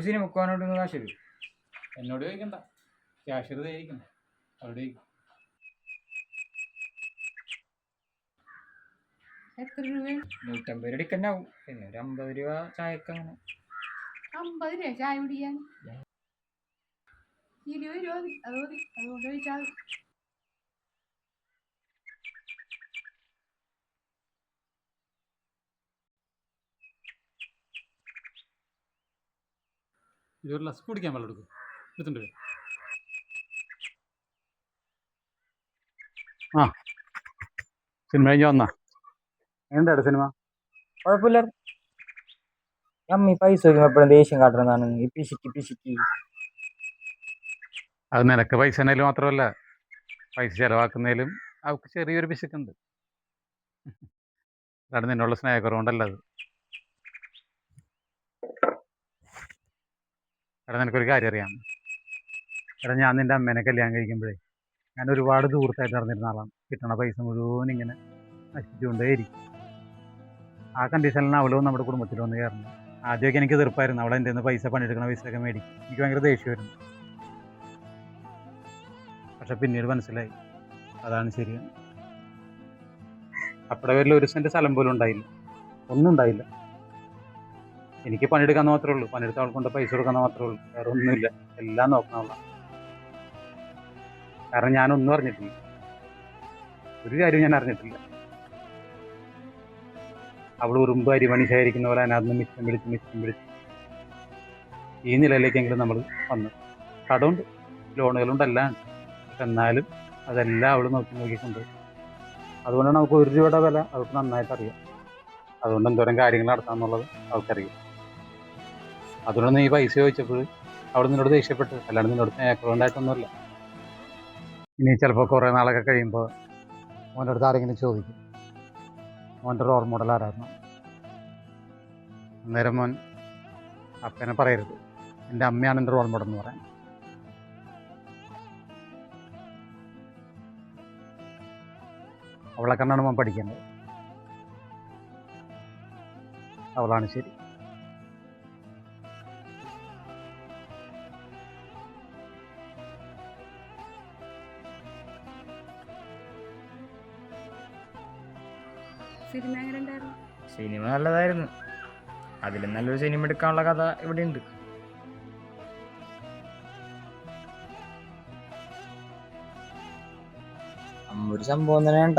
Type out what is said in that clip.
അപ്പൊ സിനിമക്ക് പോകാനോട്ട് കാശ് തരും എന്നോട് ചോദിക്കണ്ട. ക്യാഷ് ചോദിക്കണം അവിടെ എത്ര രൂപ നൂറ്റമ്പത് രൂപ ആവും പിന്നെ ഒരു അമ്പത് രൂപ ചായക്ക് അങ്ങനെ. അമ്പത് രൂപ ചായ കുടിക്കാൻ? ഇരുപത് രൂപ. അത് മതി. അതുകൊണ്ട് ചോദിച്ചാൽ മതി. ഇത് ഗ്ലാസ് കുടിക്കാൻ വെള്ളം എടുക്കും. എടുത്തിട്ടുണ്ട്. ആ. സിനിമ കഴിഞ്ഞ് വന്നാ. എന്താ സിനിമ? കുഴപ്പമില്ല. അമ്മ പൈസ വയ്ക്കുമ്പോ എപ്പോഴും ദേഷ്യം കാട്ടുന്നതാണ്. ഈ പിശിക്ക് പിശിക്ക്. അത് നിനക്ക് പൈസ എന്നാലും മാത്രമല്ല പൈസ ചിലവാക്കുന്നതിലും അവൾക്ക് ചെറിയൊരു പിശുക്കുണ്ട്. അതാണ് നിന്നുള്ള സ്നേഹക്കുറവുണ്ടല്ലോ അത്. എടാ നിനക്കൊരു കാര്യം അറിയാം എടാ ഞാൻ നിന്റെ അമ്മേനെ കല്യാണം കഴിക്കുമ്പോഴേ ഞാൻ ഒരുപാട് ദൂരത്തായിട്ട് നടന്നിരുന്ന ആളാണ് കിട്ടണ പൈസ മുഴുവൻ ഇങ്ങനെ നശിച്ചുകൊണ്ടേയിരിക്കും ആ കണ്ടീഷനിലാണ് അവളും നമ്മുടെ കുടുംബത്തിൽ വന്ന് കയറുന്നത്. ആദ്യമൊക്കെ എനിക്ക് തീർപ്പായിരുന്നു അവളെ എന്റെ നിന്ന് പൈസ പണിയെടുക്കണ പൈസയൊക്കെ മേടിക്കും. എനിക്ക് ഭയങ്കര ദേഷ്യമായിരുന്നു. പക്ഷെ പിന്നീട് മനസ്സിലായി. അതാണ് ശരിയാണ്. അപ്പടെ പേരിൽ ഒരു സെന്റ് സ്ഥലം പോലും ഉണ്ടായില്ല. ഒന്നും ഉണ്ടായില്ല. എനിക്ക് പണിയെടുക്കാൻ മാത്രമേ ഉള്ളൂ. പണിയെടുത്ത ആൾക്കൊണ്ട് കൊണ്ട് പൈസ കൊടുക്കാൻ മാത്രമേ ഉള്ളൂ. വേറെ ഒന്നുമില്ല. എല്ലാം നോക്കണമുള്ള കാരണം ഞാനൊന്നും അറിഞ്ഞിട്ടില്ല. ഒരു കാര്യം ഞാൻ അറിഞ്ഞിട്ടില്ല. അവൾ ഉറുമ്പ് അരിമണി ശേഖരിക്കുന്ന പോലെ അതിനകത്ത് മിച്ചം പിടിച്ച് മിച്ചം പിടിച്ച് ഈ നിലയിലേക്കെങ്കിലും നമ്മൾ വന്നു. കടമുണ്ട്. ലോണുകളുണ്ട് എല്ലാം പക്ഷെ എന്നാലും അതെല്ലാം അവൾ നോക്കി നോക്കിക്കൊണ്ട്. അതുകൊണ്ടാണ് നമുക്ക് ഒരു രൂപയുടെ വില അവൾക്ക് നന്നായിട്ട് അറിയാം. അതുകൊണ്ട് എന്തോരം കാര്യങ്ങൾ നടത്താമെന്നുള്ളത് അവൾക്കറിയാം അതുകൊണ്ട് നീ പൈസ ചോദിച്ചപ്പോൾ അവിടെ നിന്നോട് ദേഷ്യപ്പെട്ടു. അല്ലാണ്ട് നിന്നോട് സ്നേഹക്കുറവുണ്ടായിട്ടൊന്നുമില്ല ഇനി ചിലപ്പോൾ കുറേ നാളൊക്കെ കഴിയുമ്പോൾ മോന്റെ അടുത്ത് ആരെങ്കിലും ചോദിക്കും. മോന്റെ റോൾ മോഡൽ ആരായിരുന്നു? അന്നേരം മോൻ അപ്പനെ പറയരുത്. എന്റെ അമ്മയാണ് എന്റെ റോൾ മോഡൽ എന്ന് പറയാൻ. അവളെ കണ്ടാണ് മോൻ പഠിക്കേണ്ടത് അവളാണ് ശരി. സിനിമ എങ്ങനെ ഉണ്ടായിരുന്നു? സിനിമ നല്ലതായിരുന്നു. അതിലും നല്ലൊരു സിനിമ എടുക്കാനുള്ള കഥ ഇവിടെ ഉണ്ട്. ഒരു സംഭവം തന്നെ വേണ്ട.